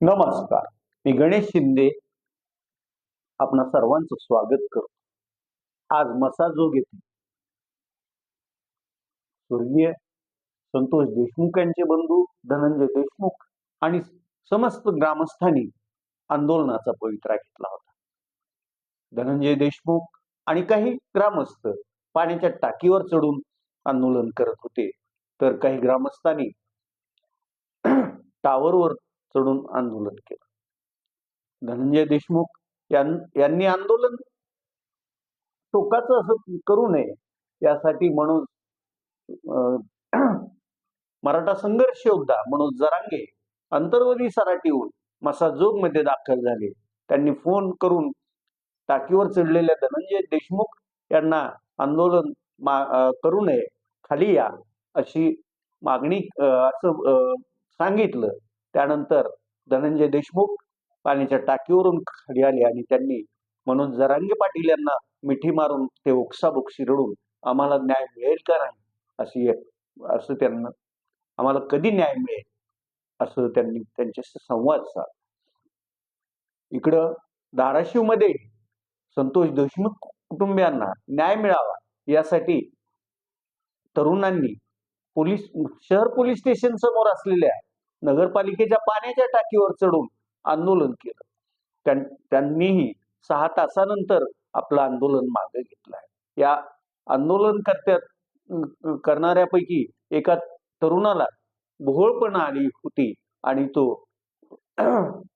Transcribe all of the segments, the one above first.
नमस्कार. मी गणेश शिंदे आपणा सर्वांचं स्वागत करतो. आज मसाजोग येथे स्वर्गीय संतोष देशमुख यांचे बंधू धनंजय देशमुख आणि समस्त ग्रामस्थांनी आंदोलनाचा पवित्रा घेतला होता. धनंजय देशमुख आणि काही ग्रामस्थ पाण्याच्या टाकीवर चढून आंदोलन करत होते. तर काही ग्रामस्थांनी टावरवर चढून आंदोलन केलं. धनंजय देशमुख यांनी आंदोलन टोकाचं असं करू नये यासाठी म्हणून मराठा संघर्ष योद्धा मनोज जरांगे अंतर्वली सराटीहून मसाजोगमध्ये दाखल झाले. त्यांनी फोन करून टाकीवर चढलेल्या धनंजय देशमुख यांना आंदोलन करू नये खाली या अशी मागणी असं अं, सांगितलं. त्यानंतर धनंजय देशमुख पाण्याच्या टाकीवरून खाली आले आणि त्यांनी म्हणून जरांगे पाटील यांना मिठी मारून ते ओक्साबोक्शी रडून आम्हाला न्याय मिळेल का नाही? अशी असं त्यांना आम्हाला कधी न्याय मिळेल? असं त्यांनी त्यांच्याशी संवाद साधला. इकडं धाराशिवमध्ये संतोष देशमुख कुटुंबियांना न्याय मिळावा यासाठी तरुणांनी पोलीस शहर पोलीस स्टेशन समोर असलेल्या नगरपालिकेच्या पाण्याच्या टाकीवर चढून आंदोलन केलं. त्यां- त्यांनीही सहा तासानंतर आपलं आंदोलन मागे घेतलं आहे. या आंदोलनकर्त्या करणाऱ्यापैकी एका तरुणाला भोळपणा आली होती आणि तो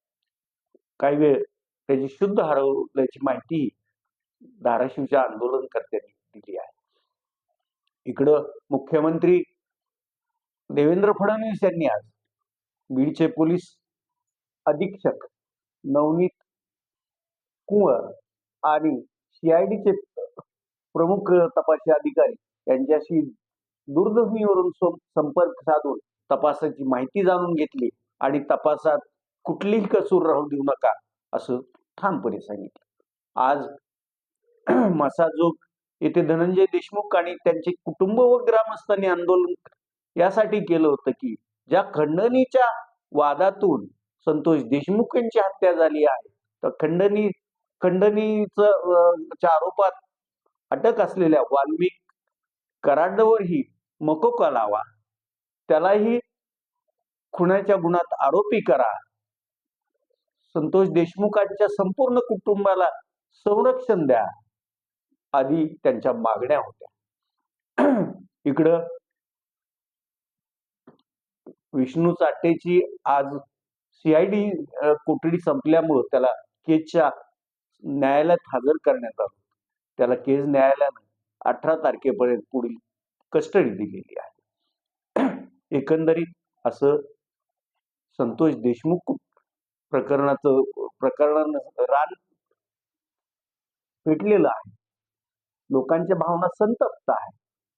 काही वेळ त्याची शुद्ध हरवल्याची माहिती धाराशिवच्या आंदोलनकर्त्यांनी दिली आहे. इकडं मुख्यमंत्री देवेंद्र फडणवीस यांनी आज बीडचे पोलीस अधीक्षक नवनीत कुंवर आणि सीआयडीचे प्रमुख तपासी अधिकारी यांच्याशी दूरध्वनीवरून संपर्क साधून तपासाची माहिती जाणून घेतली आणि तपासात कुठलीही कसूर राहू देऊ नका असं ठामपणे सांगितलं. आज मसाजोग येथे धनंजय देशमुख आणि त्यांचे कुटुंब व ग्रामस्थांनी आंदोलन यासाठी केलं होतं की ज्या खंडणीच्या वादातून संतोष देशमुख यांची हत्या झाली आहे तर खंडणी खंडणीच च्या आरोपात अटक असलेल्या वाल्मिक कराडवरही मकोका लावा त्यालाही खुनाच्या गुणात आरोपी करा. संतोष देशमुखांच्या संपूर्ण कुटुंबाला संरक्षण द्या आदी त्यांच्या मागण्या होत्या. इकडं विष्णू चाटेची आज सीआयडी कोठडी संपल्यामुळं त्याला केसच्या न्यायालयात हजर करण्यात आलं. त्याला केस न्यायालयानं अठरा तारखेपर्यंत पुढील कस्टडी दिलेली आहे. एकंदरीत असं संतोष देशमुख प्रकरणाचं प्रकरणानं रान पेटलेलं आहे. लोकांच्या भावना संतप्त आहे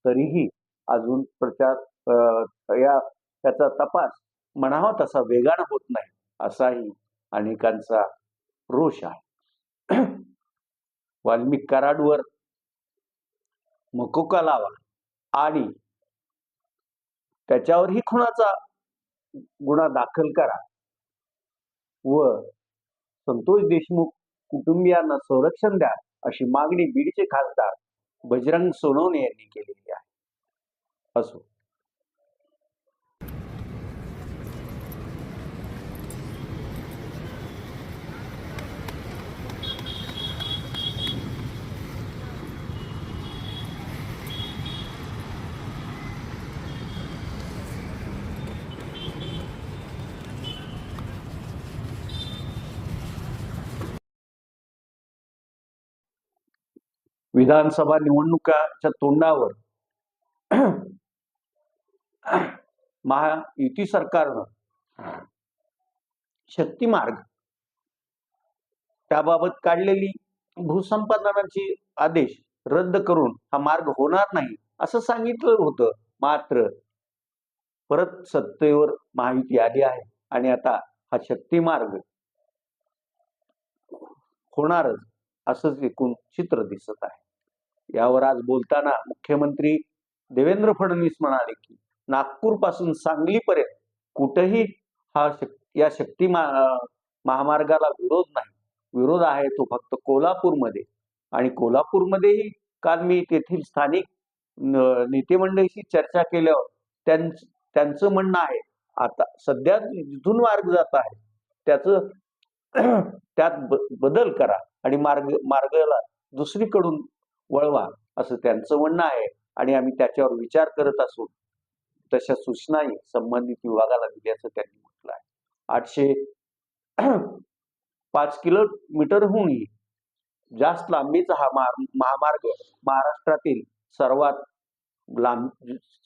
तरीही अजून प्रचार या त्याचा तपास म्हणावा तसा वेगानं होत नाही असाही अनेकांचा रोष आहे. वाल्मिक कराडवर मकोका लावा आणि त्याच्यावरही खुनाचा गुन्हा दाखल करा व संतोष देशमुख कुटुंबियांना संरक्षण द्या अशी मागणी बीडचे खासदार बजरंग सोनवणे यांनी केलेली आहे. असो. विधानसभा निवडणुकाच्या तोंडावर महायुती सरकारनं शक्तिमार्ग त्याबाबत काढलेली भूसंपादनाची आदेश रद्द करून हा मार्ग होणार नाही असं सांगितलं होतं. मात्र परत सत्तेवर महायुती आली आहे आणि आता हा शक्तिमार्ग होणारच असंच एकूण चित्र दिसत आहे. यावर आज बोलताना मुख्यमंत्री देवेंद्र फडणवीस म्हणाले की नागपूरपासून सांगलीपर्यंत कुठेही हा शक- या शक्ती मा- महामार्गाला विरोध नाही. विरोध आहे तो फक्त कोल्हापूरमध्ये. आणि कोल्हापूरमध्येही काल मी तेथील स्थानिक नेतेमंडळीशी नेते मंडळीशी चर्चा केल्यावर त्यांचं म्हणणं आहे आता सध्या जिथून मार्ग जात आहे त्याचं त्यात ब- बदल करा आणि मार्ग मार्गाला दुसरीकडून वळवा असं त्यांचं म्हणणं आहे. आणि आम्ही त्याच्यावर विचार करत असून तशा सूचनाही संबंधित विभागाला दिल्याचं त्यांनी म्हटलं आहे. आठशे पाच किलोमीटरहूनही जास्त लांबीचा हा महा- महामार्ग महाराष्ट्रातील सर्वात लांब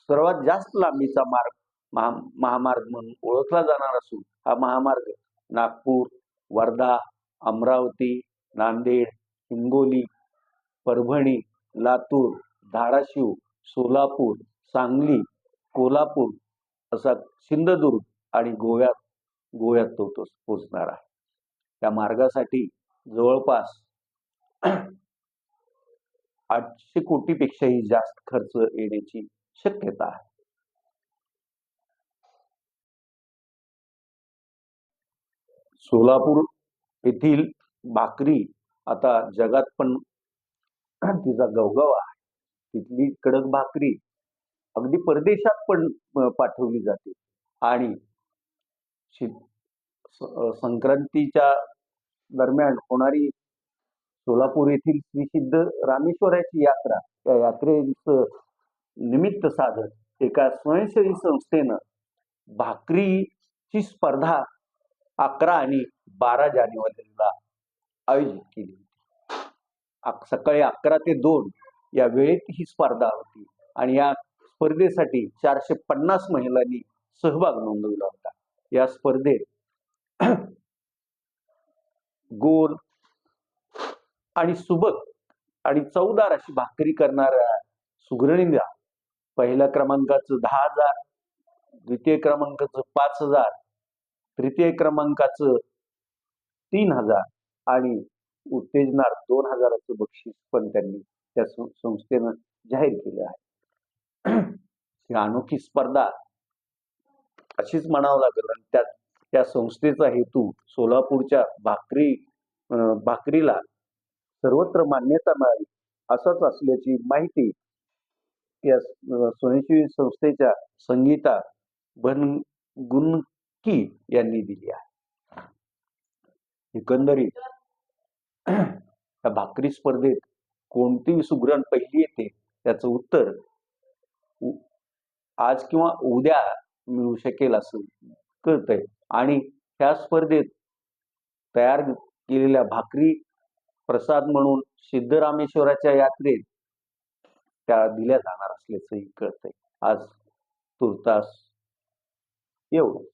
सर्वात जास्त लांबीचा मार्ग महा महामार्ग म्हणून ओळखला जाणार असून हा महामार्ग नागपूर वर्धा अमरावती नांदेड हिंगोली परभणी लातूर धाराशिव सोलापूर सांगली कोल्हापूर असा सिंधुदुर्ग आणि गोव्यात गोव्यात तो तो पोचणार आहे. त्या मार्गासाठी जवळपास आठशे कोटीपेक्षाही जास्त खर्च येण्याची शक्यता आहे. सोलापूर येथील भाकरी आता जगात पण तिचा गवगवा आहे. तिथली कडक भाकरी अगदी परदेशात पण पाठवली जाते. आणि संक्रांतीच्या दरम्यान होणारी सोलापूर येथील श्री सिद्ध रामेश्वराची यात्रा या यात्रेचं निमित्त साधत एका स्वयंसेवी संस्थेनं भाकरीची स्पर्धा अकरा आणि बारा जानेवारीला आयोजित केली. सकाळी अकरा ते दोन या वेळेत ही स्पर्धा होती. आणि या स्पर्धेसाठी चारशे पन्नास महिलांनी सहभाग नोंदवला होता. या स्पर्धेत गोल आणि सुबक आणि चौदार अशी भाकरी करणाऱ्या सुगरणीला पहिल्या क्रमांकाचं दहा हजार द्वितीय क्रमांकाचं पाच हजार तृतीय क्रमांकाचं तीन हजार आणि उत्तेजनार्थ दोन हजाराचं बक्षीस पण त्यांनी त्या संस्थेनं जाहीर केलं आहे. ही अनोखी स्पर्धा अशीच म्हणावं लागेल. आणि त्या त्या संस्थेचा हेतू सोलापूरच्या भाकरी भाकरीला सर्वत्र मान्यता मिळावी असंच असल्याची माहिती या स्वयंसेवी संस्थेच्या संगीता बनगुनकी यांनी दिली आहे. एकंदरीत या भाकरी स्पर्धेत कोणती सुगरण पहिली येते त्याचं उत्तर आज किंवा उद्या मिळू शकेल असं कळतंय. आणि त्या स्पर्धेत तयार केलेल्या भाकरी प्रसाद म्हणून सिद्धरामेश्वराच्या यात्रेत त्या दिल्या जाणार असल्याचंही कळतंय. आज तुर्तास एवढं